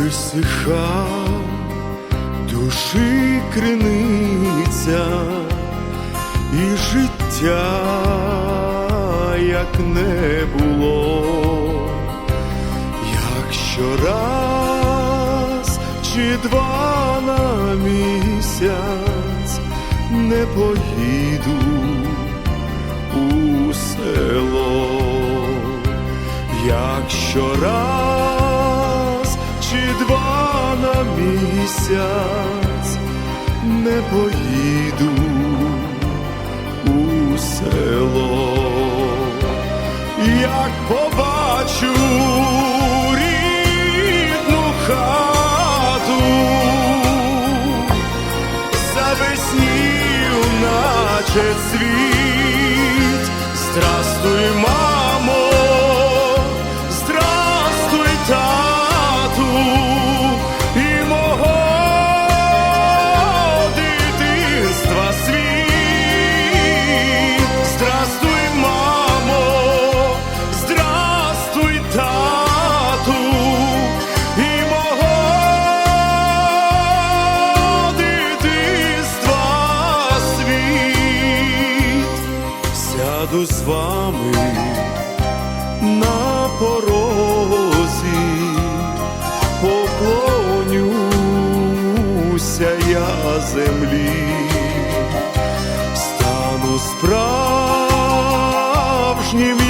висиха душі криниця і життя, як не було, якщо раз чи два на місяць не поїду у село, якщо раз місяць не поїду у село, як побачу рідну хату, завеснів, наче світ, здрастуй, мамо, сяду з вами на порозі, поклонюся я землі, стану справжнім,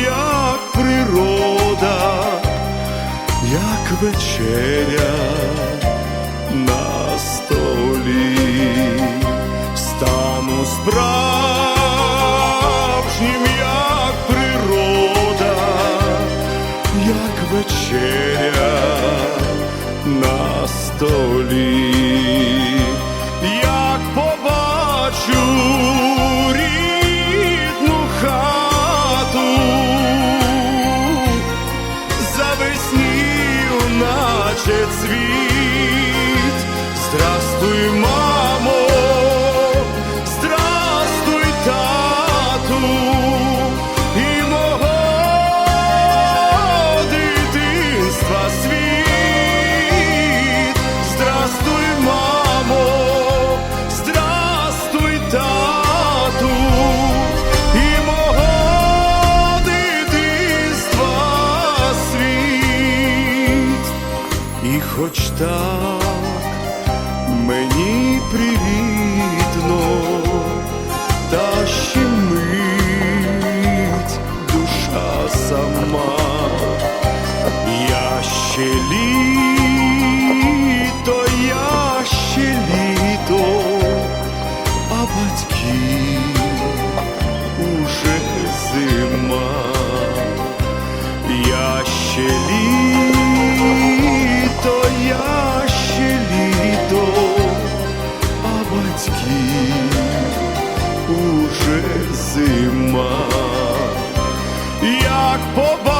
як природа, як вечеря вечеря на столі, як побачу рідну хату, завеснію, наче цвіт. Здрастуй, хоч так мені привітно, та ще мить душа сама, я ще літ вже зима, як побачив.